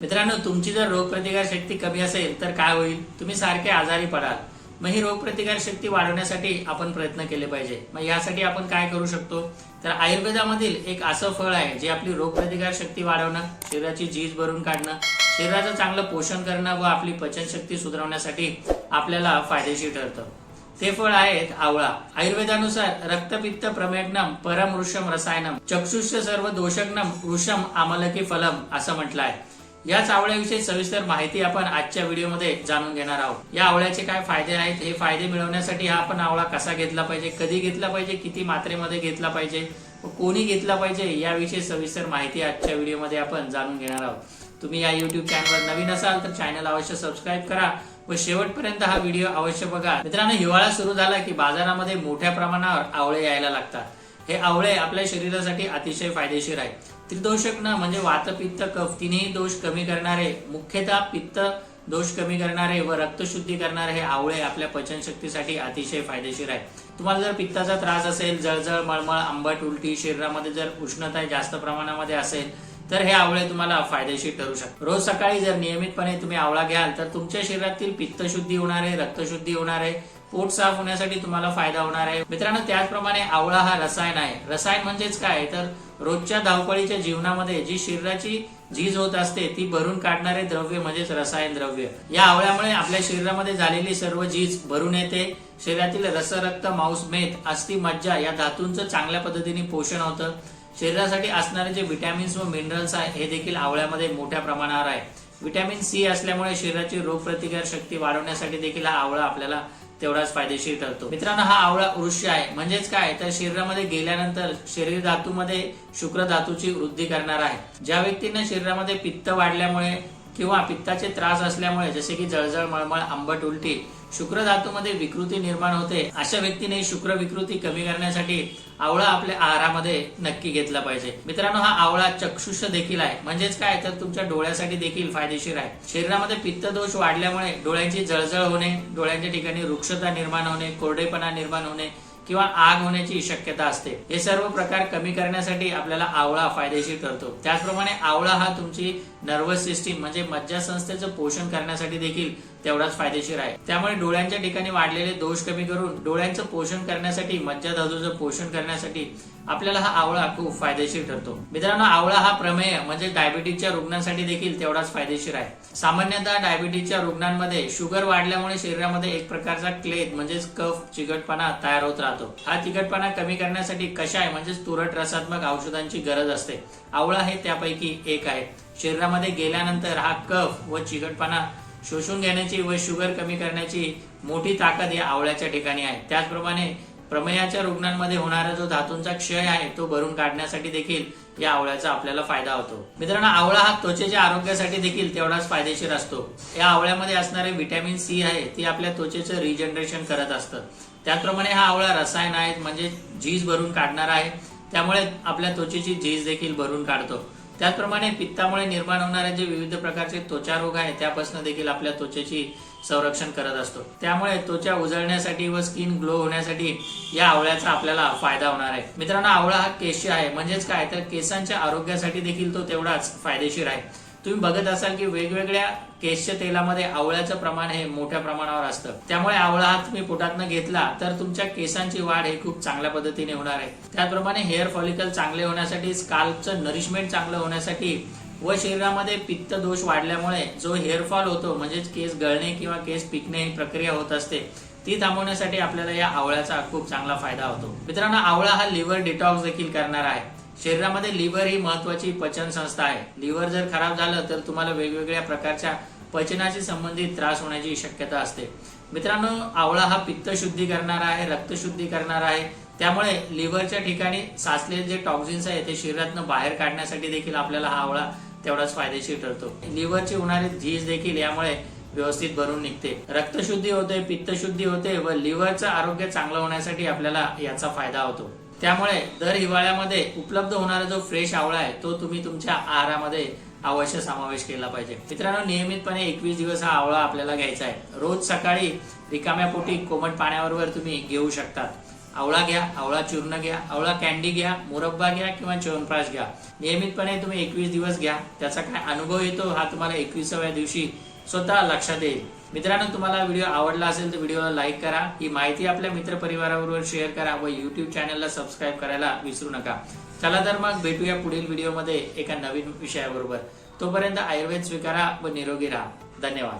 मित्रांनो तुमची जर रोगप्रतिकार शक्ती कमी असेल तर काय होईल? तुम्ही सारखे आजारी पडाल. मग ही रोगप्रतिकार शक्ती वाढवण्यासाठी आपण प्रयत्न केले पाहिजे. मग यासाठी आपण काय करू शकतो? तर आयुर्वेदामधील एक असं फळ आहे जे आपली रोगप्रतिकार शक्ती वाढवणं शरीराची झीज भरून काढणं शरीराचं चांगलं पोषण करणं व आपली पचनशक्ती सुधारवण्यासाठी आपल्याला फायदेशीर ठरतं. ते फळ आहेत आवळा. आयुर्वेदानुसार रक्तपित्त प्रमेग्नम परमृषम रसायनम चक्षुष्य सर्व दोषग्नम वृषम आमलकी फलम असं म्हटलं आहे. याच आवळ्याविषयी सविस्तर माहिती आपण आजच्या व्हिडिओमध्ये जाणून घेणार आहोत. या आवळ्याचे काय फायदे आहेत? हे फायदे मिळवण्यासाठी हा आपण आवळा कसा घेतला पाहिजे? कधी घेतला पाहिजे? किती मात्रेमध्ये घेतला पाहिजे? कोणी घेतला पाहिजे? याविषयी सविस्तर माहिती आजच्या व्हिडिओमध्ये आपण जाणून घेणार आहोत. तुम्ही या युट्यूब चॅनलवर नवीन असाल तर चॅनल अवश्य सबस्क्राईब करा व शेवटपर्यंत हा व्हिडिओ अवश्य बघा. मित्रांनो हिवाळा सुरू झाला की बाजारामध्ये मोठ्या प्रमाणावर आवळे यायला लागतात. हे आवळे आपल्या शरीरासाठी अतिशय फायदेशीर आहे. त्रिदोषक न म्हणजे वात पित्त कफ तिन्ही दोष कमी करणारे मुख्यतः पित्त दोष कमी करणारे व रक्तशुद्धी करणारे हे आवळे आपल्या पचनशक्तीसाठी अतिशय फायदेशीर आहे. तुम्हाला जर पित्ताचा त्रास असेल जळजळ मळमळ आंबट उलटी शरीरामध्ये जर उष्णता जास्त प्रमाणामध्ये असेल तर हे आवळे तुम्हाला फायदेशीर ठरू शकतात. रोज सकाळी जर नियमितपणे तुम्ही आवळा घ्याल तर तुमच्या शरीरातील पित्तशुद्धी होणार आहे रक्तशुद्धी होणार आहे पोट साफ होण्यासाठी तुम्हाला फायदा होणार आहे. मित्रांनो त्याचप्रमाणे आवळा हा रसायन आहे. रसायन म्हणजेच काय? तर रोजच्या धावपळीच्या जीवनामध्ये जी शरीराची झीज होत असते ती भरून काढणारे द्रव्य म्हणजेच रसायन द्रव्य. या आवळ्यामुळे आपल्या शरीरामध्ये झालेली सर्व झीज भरून येते. शरीरातील रसरक्त मांस मेद अस्थि मज्जा या धातूंचं चांगल्या पद्धतीने पोषण होतं. शरीरासाठी असणारे जे व्हिटॅमिन्स व मिनरल्स आहे हे देखील आवळ्यामध्ये मोठ्या प्रमाणावर आहे. व्हिटॅमिन सी असल्यामुळे शरीराची रोगप्रतिकार शक्ती वाढवण्यासाठी देखील हा आवळा आपल्याला तेवढाच फायदेशीर ठरतो. मित्रांनो हा आवळा वृक्ष आहे. म्हणजेच काय? तर शरीरामध्ये गेल्यानंतर शरीर धातूमध्ये शुक्र धातूची वृद्धी करणार आहे. ज्या व्यक्तींना शरीरामध्ये पित्त वाढल्यामुळे किंवा पित्ताचे त्रास असल्यामुळे जसे की जळजळ मळमळ आंबट उलटी शुक्र धातूमध्ये विकृती निर्माण होते अशा व्यक्तीने शुक्र विकृती कमी करण्यासाठी आवळा आपल्या आहारामध्ये नक्की घेतला पाहिजे. मित्रांनो हा आवळा चक्षुष देखील आहे. म्हणजेच काय? तर तुमच्या डोळ्यासाठी देखील फायदेशीर आहे. शरीरामध्ये पित्त दोष वाढल्यामुळे डोळ्यांची जळजळ होणे डोळ्यांच्या ठिकाणी वृक्षता निर्माण होणे कोरडेपणा निर्माण होणे किंवा आग होण्याची शक्यता असते. हे सर्व प्रकार कमी करण्यासाठी आपल्याला आवळा फायदेशीर ठरतो. त्याचप्रमाणे आवळा हा तुमची नर्वस सिस्टीम म्हणजे मज्जासंस्थेचं पोषण करण्यासाठी देखील तेवढाच फायदेशीर आहे. त्यामुळे डोळ्यांच्या ठिकाणी वाढलेले दोष कमी करून डोळ्यांचं पोषण करण्यासाठी मज्जाधातूचं पोषण करण्यासाठी आपल्याला हा आवळा खूप फायदेशीर ठरतो. मित्रांनो आवळा हा प्रमेय म्हणजे डायबिटीजच्या रुग्णांसाठी देखील तेवढाच फायदेशीर आहे. सामान्यतः डायबिटीजच्या रुग्णांमध्ये शुगर वाढल्यामुळे शरीरामध्ये एक प्रकारचा क्लेद म्हणजेच कफ चिकटपणा तयार होत राहतो. हा तिखटपणा कमी करण्यासाठी कशाय म्हणजेच तुरट रसात्मक औषधांची गरज असते. आवळा हे त्यापैकी एक आहे. शरीरामध्ये गेल्यानंतर हा कफ व चिकटपणा शोषून घेण्याची व शुगर कमी करण्याची मोठी ताकद या आवळ्याच्या ठिकाणी आहे. त्याचप्रमाणे प्रमेयाच्या रुग्णांमध्ये होणारा जो धातूंचा क्षय आहे तो भरून काढण्यासाठी देखील या आवळ्याचा आपल्याला फायदा होतो. मित्रांनो आवळा हा त्वचेच्या आरोग्यासाठी देखील तेवढाच फायदेशीर असतो. या आवळ्यामध्ये असणारे व्हिटॅमिन सी आहे ती आपल्या त्वचेचं रिजनरेशन करत असतं. त्याचप्रमाणे हा आवळा रसायन आहे म्हणजे झीज भरून काढणार आहे. त्यामुळे आपल्या त्वचेची झीज देखील भरून काढतो. त्याचप्रमाणे पित्तामुळे निर्माण होणारे जे विविध प्रकारचे त्वचा रोग आहे त्यापासून देखील आपल्या त्वचेची संरक्षण करत असतो. त्यामुळे त्वचा उजळण्यासाठी व स्किन ग्लो होण्यासाठी या आवळ्याचा आपल्याला फायदा होणार आहे. मित्रांनो आवळा हा केशी आहे. म्हणजेच काय? तर केसांच्या आरोग्यासाठी देखील तो तेवढाच फायदेशीर आहे. तुम्ही बघत असाल की वेगवेगळ्या केशच्या तेलामध्ये आवळ्याचं प्रमाण हे मोठ्या प्रमाणावर असतं. त्यामुळे आवळा हा तुम्ही पोटातनं घेतला तर तुमच्या केसांची वाढ हे खूप चांगल्या पद्धतीने होणार आहे. त्याचप्रमाणे हेअर फॉलिकल चांगले होण्यासाठी स्काल्पचं नरिशमेंट चांगलं होण्यासाठी व शरीरामध्ये पित्त दोष वाढल्यामुळे जो हेअरफॉल होतो म्हणजेच केस गळणे किंवा केस पिकणे ही प्रक्रिया होत असते ती थांबवण्यासाठी आपल्याला या आवळ्याचा खूप चांगला फायदा होतो. मित्रांनो आवळा हा लिव्हर डिटॉक्स देखील करणार आहे. शरीरामध्ये लिव्हर ही महत्वाची पचन संस्था आहे. लिव्हर जर खराब झालं तर तुम्हाला वेगवेगळ्या प्रकारच्या पचनाशी संबंधित त्रास होण्याची शक्यता असते. मित्रांनो आवळा हा पित्त शुद्धी करणारा आहे रक्तशुद्धी करणारा आहे. त्यामुळे लिव्हरच्या ठिकाणी साचलेले जे टॉक्झिन्स आहे ते शरीरातनं बाहेर काढण्यासाठी देखील आपल्याला हा आवळा तेवढाच फायदेशीर ठरतो. लिव्हरची होणारी झीज देखील यामुळे व्यवस्थित भरून निघते. रक्तशुद्धी होते पित्तशुद्धी होते व लिव्हरचं आरोग्य चांगलं होण्यासाठी आपल्याला याचा फायदा होतो. त्यामुळे दर हिवाळ्यामध्ये उपलब्ध होणारा जो फ्रेश आवळा आहे तो तुम्ही तुमच्या आहारामध्ये अवश्य समावेश केला पाहिजे. मित्रांनो नियमितपणे एकवीस दिवस हा आवळा आपल्याला घ्यायचा आहे. रोज सकाळी रिकाम्या पोटी कोमट पाण्याबरोबर तुम्ही घेऊ शकतात. आवळा घ्या आवळा चूर्ण घ्या आवळा कॅन्डी घ्या मुरब्बा घ्या किंवा च्यवनप्राश घ्या. नियमितपणे तुम्ही एकवीस दिवस घ्या. त्याचा काय अनुभव येतो हा तुम्हाला एकविसाव्या दिवशी स्वतः लक्षात येईल. मित्रांनो तुम्हाला व्हिडिओ आवडला असेल तर व्हिडिओला लाईक करा. ही माहिती आपल्या मित्रपरिवाराबरोबर शेअर करा व युट्यूब चॅनलला सबस्क्राईब करायला विसरू नका. चला तर मग भेटूया पुढील व्हिडिओमध्ये एका नवीन विषयाबरोबर. तोपर्यंत आयुर्वेद स्वीकारा व निरोगी राहा. धन्यवाद.